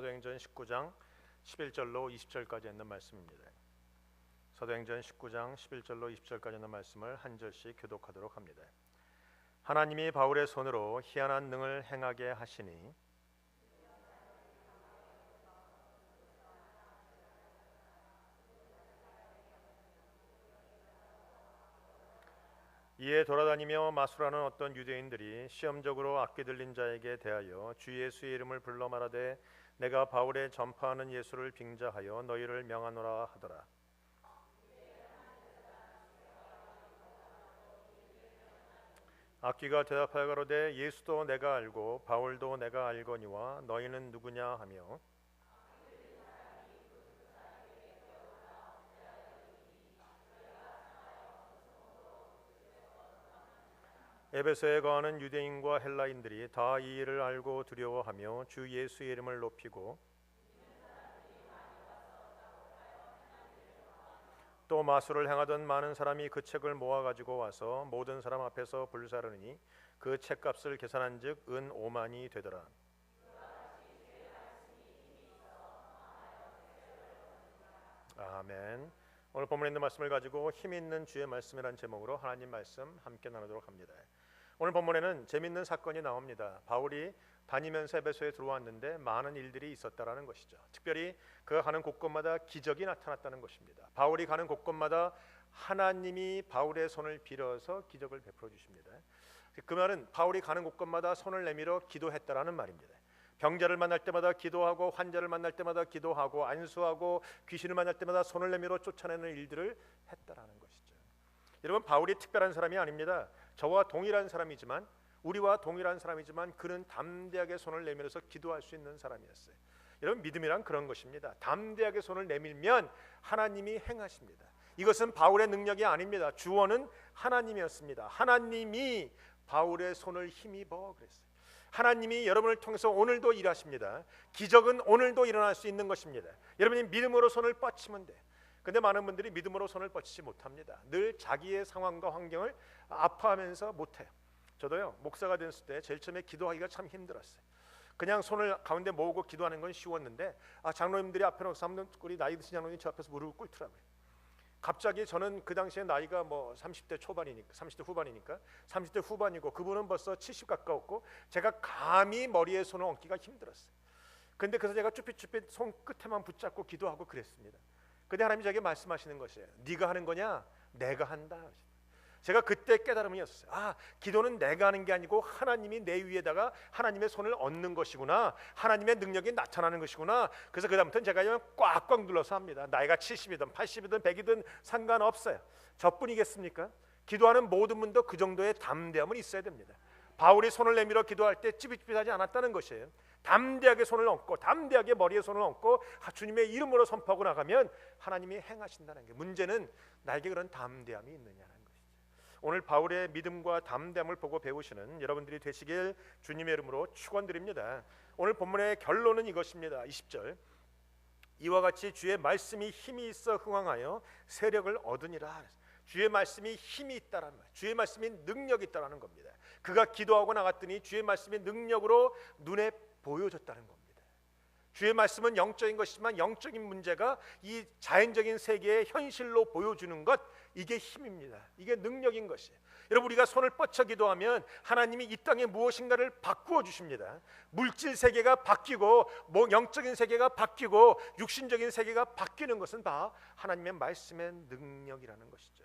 사도행전 19장 11절로 20절까지 있는 말씀입니다. 사도행전 19장 11절로 20절까지 있는 말씀을 한 절씩 교독하도록 합니다. 하나님이 바울의 손으로 희한한 능을 행하게 하시니 이에 돌아다니며 마술하는 어떤 유대인들이 시험적으로 악기 들린 자에게 대하여 주 예수의 이름을 불러 말하되 내가 바울의 전파하는 예수를 빙자하여 너희를 명하노라 하더라. 악기가 대답하여 가로되 예수도 내가 알고 바울도 내가 알거니와 너희는 누구냐 하며 에베소에 거하는 유대인과 헬라인들이 다 이 일을 알고 두려워하며 주 예수의 이름을 높이고 또 마술을 행하던 많은 사람이 그 책을 모아 가지고 와서 모든 사람 앞에서 불사르니 그 책값을 계산한즉 은 5만이 되더라. 아멘. 오늘 본문에 있는 말씀을 가지고 힘 있는 주의 말씀이라는 제목으로 하나님 말씀 함께 나누도록 합니다. 오늘 본문에는 재밌는 사건이 나옵니다. 바울이 다니면서 에베소에 들어왔는데 많은 일들이 있었다라는 것이죠. 특별히 그가 가는 곳곳마다 기적이 나타났다는 것입니다. 바울이 가는 곳곳마다 하나님이 바울의 손을 빌어서 기적을 베풀어 주십니다. 그 말은 바울이 가는 곳곳마다 손을 내밀어 기도했다라는 말입니다. 병자를 만날 때마다 기도하고 환자를 만날 때마다 기도하고 안수하고 귀신을 만날 때마다 손을 내밀어 쫓아내는 일들을 했다라는 것이죠. 여러분 바울이 특별한 사람이 아닙니다. 저와 동일한 사람이지만 우리와 동일한 사람이지만 그는 담대하게 손을 내밀어서 기도할 수 있는 사람이었어요. 여러분 믿음이란 그런 것입니다. 담대하게 손을 내밀면 하나님이 행하십니다. 이것은 바울의 능력이 아닙니다. 주원은 하나님이었습니다. 하나님이 바울의 손을 힘입어 그랬어요. 하나님이 여러분을 통해서 오늘도 일하십니다. 기적은 오늘도 일어날 수 있는 것입니다. 여러분이 믿음으로 손을 뻗치면 돼. 근데 많은 분들이 믿음으로 손을 뻗치지 못합니다. 늘 자기의 상황과 환경을 아파하면서 못해요. 저도요 목사가 됐을 때 제일 처음에 기도하기가 참 힘들었어요. 그냥 손을 가운데 모으고 기도하는 건 쉬웠는데 아 장로님들이 앞에 놓고 삼는 우리 나이 드신 장로님 저 앞에서 무릎을 꿇더라고요. 갑자기 저는 그 당시에 나이가 뭐 30대 초반이니까 30대 후반이니까 30대 후반이고 그분은 벌써 70 가까웠고 제가 감히 머리에 손을 얹기가 힘들었어요. 근데 그래서 제가 쭈삣쭈삣 손 끝에만 붙잡고 기도하고 그랬습니다. 근데 하나님이 저에게 말씀하시는 것이에요. 네가 하는 거냐? 내가 한다. 제가 그때 깨달음이었어요. 아, 기도는 내가 하는 게 아니고 하나님이 내 위에다가 하나님의 손을 얹는 것이구나. 하나님의 능력이 나타나는 것이구나. 그래서 그다음부터는 제가 꽉꽉 눌러서 합니다. 나이가 70이든 80이든 100이든 상관없어요. 저뿐이겠습니까? 기도하는 모든 분도 그 정도의 담대함은 있어야 됩니다. 바울이 손을 내밀어 기도할 때 찌릿찌릿하지 않았다는 것이에요. 담대하게 손을 얹고 담대하게 머리에 손을 얹고 주님의 이름으로 선포하고 나가면 하나님이 행하신다는 게 문제는 나에게 그런 담대함이 있느냐는 것이죠. 오늘 바울의 믿음과 담대함을 보고 배우시는 여러분들이 되시길 주님의 이름으로 축원드립니다. 오늘 본문의 결론은 이것입니다. 20절. 이와 같이 주의 말씀이 힘이 있어 흥왕하여 세력을 얻으니라. 주의 말씀이 힘이 있다라는 말. 주의 말씀이 능력이 있다라는 겁니다. 그가 기도하고 나갔더니 주의 말씀이 능력으로 눈에 보여졌다는 겁니다. 주의 말씀은 영적인 것이지만 영적인 문제가 이 자연적인 세계의 현실로 보여주는 것 이게 힘입니다. 이게 능력인 것이에요. 여러분 우리가 손을 뻗쳐 기도하면 하나님이 이 땅에 무엇인가를 바꾸어 주십니다. 물질 세계가 바뀌고 뭐 영적인 세계가 바뀌고 육신적인 세계가 바뀌는 것은 다 하나님의 말씀의 능력이라는 것이죠.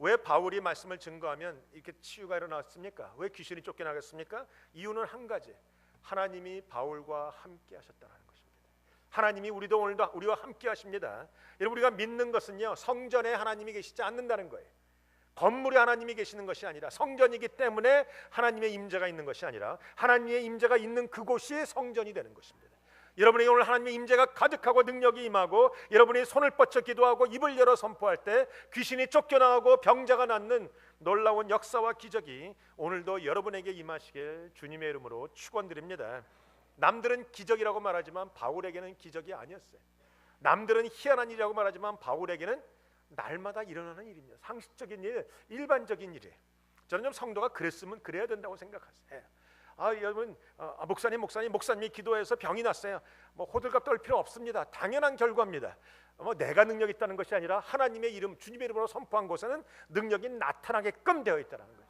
왜 바울이 말씀을 증거하면 이렇게 치유가 일어났습니까? 왜 귀신이 쫓겨나겠습니까? 이유는 한 가지. 하나님이 바울과 함께 하셨다는 것입니다. 하나님이 우리도 오늘도 우리와 함께 하십니다. 여러분 우리가 믿는 것은요. 성전에 하나님이 계시지 않는다는 거예요. 건물에 하나님이 계시는 것이 아니라 성전이기 때문에 하나님의 임재가 있는 것이 아니라 하나님의 임재가 있는 그곳이 성전이 되는 것입니다. 여러분에게 오늘 하나님의 임재가 가득하고 능력이 임하고 여러분이 손을 뻗쳐 기도하고 입을 열어 선포할 때 귀신이 쫓겨나가고 병자가 낫는 놀라운 역사와 기적이 오늘도 여러분에게 임하시길 주님의 이름으로 축원드립니다. 남들은 기적이라고 말하지만 바울에게는 기적이 아니었어요. 남들은 희한한 일이라고 말하지만 바울에게는 날마다 일어나는 일입니다. 상식적인 일, 일반적인 일이에요. 저는 좀 성도가 그랬으면 그래야 된다고 생각하세요. 아 여러분 아, 목사님 목사님 목사님이 기도해서 병이 났어요. 뭐 호들갑 떨 필요 없습니다. 당연한 결과입니다. 뭐 내가 능력 있다는 것이 아니라 하나님의 이름 주님의 이름으로 선포한 곳에는 능력이 나타나게끔 되어 있다는 거예요.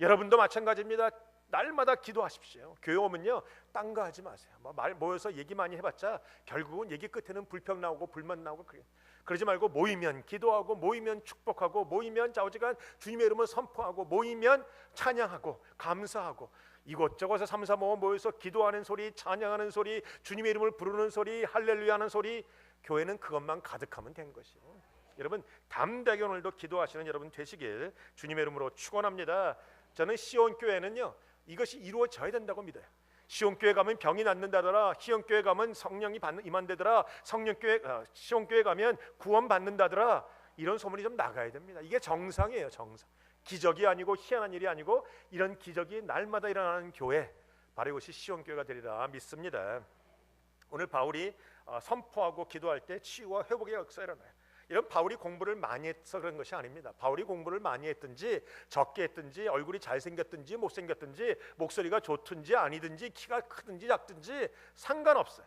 여러분도 마찬가지입니다. 날마다 기도하십시오. 교회 오면요, 딴거 하지 마세요. 뭐말 모여서 얘기 많이 해봤자 결국은 얘기 끝에는 불평 나오고 불만 나오고 그래. 그러지 말고 모이면 기도하고 모이면 축복하고 모이면 자오지간 주님의 이름을 선포하고 모이면 찬양하고 감사하고 이곳저곳에 삼삼오오 모여서 기도하는 소리, 찬양하는 소리, 주님의 이름을 부르는 소리, 할렐루야 하는 소리, 교회는 그것만 가득하면 된 것이에요. 여러분 담대하게 오늘도 기도하시는 여러분 되시길 주님의 이름으로 축원합니다. 저는 시온 교회는요 이것이 이루어져야 된다고 믿어요. 시온 교회 가면 병이 낫는다더라. 시온 교회 가면 성령이 받는 임한되더라. 성령 교회 어, 시온 교회 가면 구원 받는다더라. 이런 소문이 좀 나가야 됩니다. 이게 정상이에요, 정상. 기적이 아니고 희한한 일이 아니고 이런 기적이 날마다 일어나는 교회 바로 이것이 시온 교회가 되리라 믿습니다. 오늘 바울이 어, 선포하고 기도할 때 치유와 회복의 역사가 일어나요. 이런 바울이 공부를 많이 해서 그런 것이 아닙니다. 바울이 공부를 많이 했든지 적게 했든지 얼굴이 잘생겼든지 못생겼든지 목소리가 좋든지 아니든지 키가 크든지 작든지 상관없어요.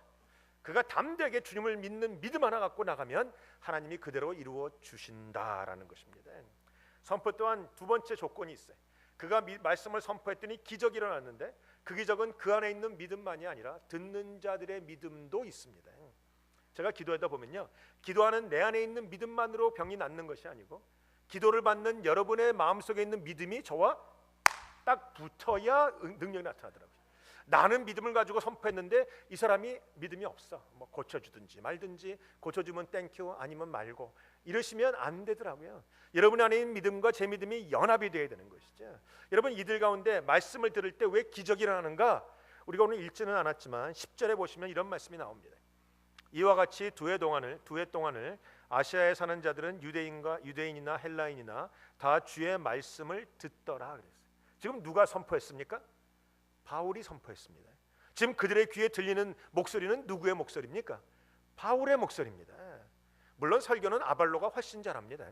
그가 담대하게 주님을 믿는 믿음 하나 갖고 나가면 하나님이 그대로 이루어 주신다라는 것입니다. 선포 또한 두 번째 조건이 있어요. 그가 미, 말씀을 선포했더니 기적이 일어났는데 그 기적은 그 안에 있는 믿음만이 아니라 듣는 자들의 믿음도 있습니다. 제가 기도하다 보면요. 기도하는 내 안에 있는 믿음만으로 병이 낫는 것이 아니고 기도를 받는 여러분의 마음속에 있는 믿음이 저와 딱 붙어야 능력이 나타나더라고요. 나는 믿음을 가지고 선포했는데 이 사람이 믿음이 없어. 뭐 고쳐주든지 말든지 고쳐주면 땡큐 아니면 말고 이러시면 안 되더라고요. 여러분 안에 있는 믿음과 제 믿음이 연합이 되어야 되는 것이죠. 여러분 이들 가운데 말씀을 들을 때 왜 기적이 일어나는가? 우리가 오늘 읽지는 않았지만 10절에 보시면 이런 말씀이 나옵니다. 이와 같이 두 해 동안을 두 해 동안을 아시아에 사는 자들은 유대인과 유대인이나 헬라인이나 다 주의 말씀을 듣더라 그랬어요. 지금 누가 선포했습니까? 바울이 선포했습니다. 지금 그들의 귀에 들리는 목소리는 누구의 목소리입니까? 바울의 목소리입니다. 물론 설교는 아발로가 훨씬 잘합니다.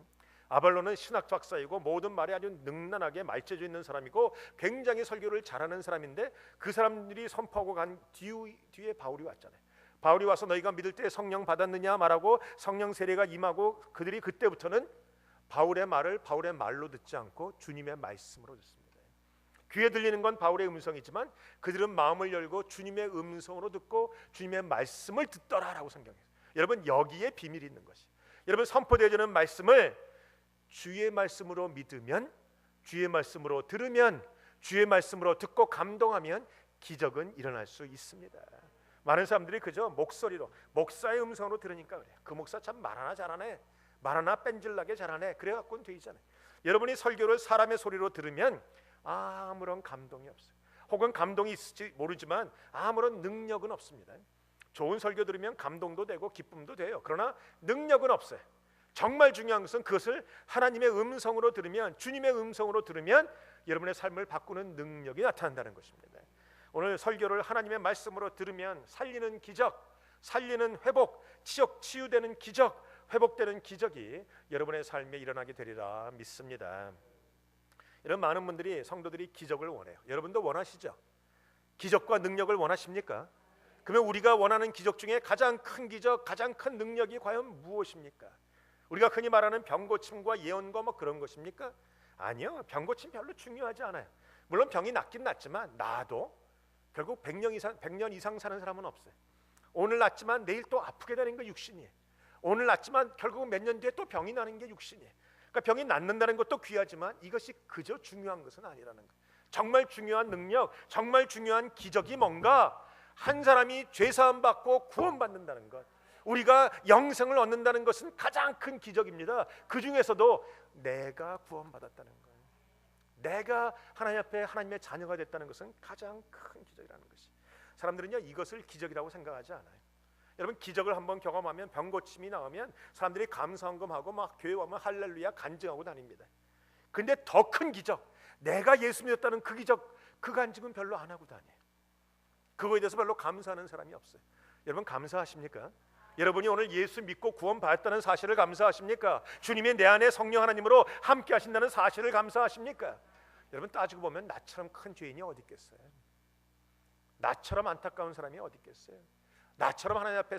아발로는 신학 박사이고 모든 말에 아주 능란하게 말재주 있는 사람이고 굉장히 설교를 잘하는 사람인데 그 사람들이 선포하고 간 뒤, 뒤에 바울이 왔잖아요. 바울이 와서 너희가 믿을 때 성령 받았느냐 말하고 성령 세례가 임하고 그들이 그때부터는 바울의 말을 바울의 말로 듣지 않고 주님의 말씀으로 듣습니다. 귀에 들리는 건 바울의 음성이지만 그들은 마음을 열고 주님의 음성으로 듣고 주님의 말씀을 듣더라라고 성경에서. 여러분 여기에 비밀이 있는 것이. 여러분 선포되어지는 말씀을 주의 말씀으로 믿으면 주의 말씀으로 들으면 주의 말씀으로 듣고 감동하면 기적은 일어날 수 있습니다. 많은 사람들이 그저 목소리로 목사의 음성으로 들으니까 그래. 그 목사 참 말하나 잘하네. 말하나 뺀질나게 잘하네. 그래 갖고는 되잖아요. 여러분이 설교를 사람의 소리로 들으면 아무런 감동이 없어요. 혹은 감동이 있을지 모르지만 아무런 능력은 없습니다. 좋은 설교 들으면 감동도 되고 기쁨도 돼요. 그러나 능력은 없어요. 정말 중요한 것은 그것을 하나님의 음성으로 들으면 주님의 음성으로 들으면 여러분의 삶을 바꾸는 능력이 나타난다는 것입니다. 오늘 설교를 하나님의 말씀으로 들으면 살리는 기적, 살리는 회복, 치욕 치유되는 기적, 회복되는 기적이 여러분의 삶에 일어나게 되리라 믿습니다. 이런 많은 분들이 성도들이 기적을 원해요. 여러분도 원하시죠? 기적과 능력을 원하십니까? 그러면 우리가 원하는 기적 중에 가장 큰 기적, 가장 큰 능력이 과연 무엇입니까? 우리가 흔히 말하는 병 고침과 예언과 뭐 그런 것입니까? 아니요. 병 고침 별로 중요하지 않아요. 물론 병이 낫긴 낫지만 나도 결국 100년 이상 100년 이상 사는 사람은 없어요. 오늘 낫지만 내일 또 아프게 되는 게 육신이에요. 오늘 낫지만 결국 몇 년 뒤에 또 병이 나는 게 육신이에요. 그러니까 병이 낫는다는 것도 귀하지만 이것이 그저 중요한 것은 아니라는 거예요. 정말 중요한 능력, 정말 중요한 기적이 뭔가 한 사람이 죄 사함 받고 구원받는다는 것. 우리가 영생을 얻는다는 것은 가장 큰 기적입니다. 그 중에서도 내가 구원받았다는 것. 내가 하나님 앞에 하나님의 자녀가 됐다는 것은 가장 큰 기적이라는 것이. 사람들은요 이것을 기적이라고 생각하지 않아요. 여러분 기적을 한번 경험하면 병 고침이 나오면 사람들이 감사헌금하고 막 교회 오면 할렐루야 간증하고 다닙니다. 근데 더 큰 기적, 내가 예수 믿었다는 그 기적, 그 간증은 별로 안 하고 다녀요. 그거에 대해서 별로 감사하는 사람이 없어요. 여러분 감사하십니까? 여러분이 오늘 예수 믿고 구원받았다는 사실을 감사하십니까? 주님이 내 안에 성령 하나님으로 함께 하신다는 사실을 감사하십니까? 여러분 따지고 보면 나처럼 큰 죄인이 어디 있겠어요? 나처럼 안타까운 사람이 어디 있겠어요? 나처럼 하나님 앞에